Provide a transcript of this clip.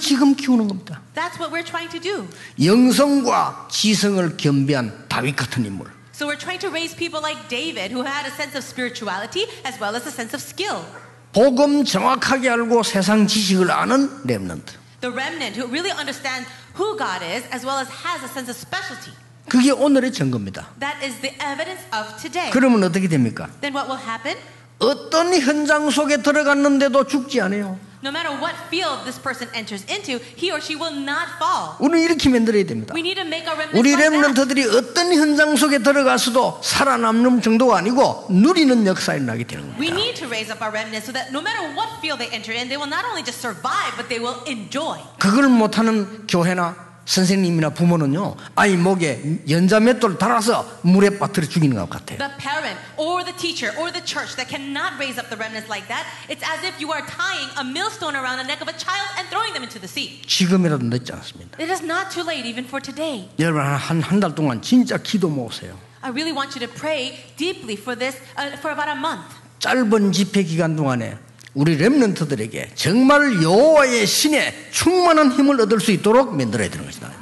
지금 키우는 겁니다. That's what we're trying to do. 영성과 지성을 겸비한 다윗 같은 인물. So we're trying to raise people like David who had a sense of spirituality as well as a sense of skill. 복음 정확하게 알고 세상 지식을 아는 렘넌트. The remnant who really understand who God is as well as has a sense of specialty. 그게 오늘의 증거입니다. That is the evidence of today. 그러면 어떻게 됩니까? Then what will happen? 어떤 현장 속에 들어갔는데도 죽지 않아요. No matter what field this person enters into, he or she will not fall. 우리는 이렇게 만들어야 됩니다. We need to make our 우리. 렘넌트들이 어떤 현장 속에 들어가서도 살아남는 정도가 아니고 누리는 역사에 나게 되는 We 겁니다. need to raise up our remnants so that no matter what field they enter in, they will not only just survive, but they will enjoy. 그걸 못하는 교회나 선생님이나 부모는요, 아이 목에 연자 맷돌 달아서 물에 빠뜨려 죽이는 것 같아요. The parent or the teacher or the church that cannot raise up the remnants like that, it's as if you are tying a millstone around the neck of a child and throwing them into the sea. 지금이라도 늦지 않습니다. It is not too late even for today. 여러분 한한달 동안 진짜 기도 모으세요. I really want you to pray deeply for this uh, for about a month. 짧은 집회 기간 동안에 우리 렘넌트들에게 정말 여호와의 신의 충만한 힘을 얻을 수 있도록 만들어야 되는 것이다.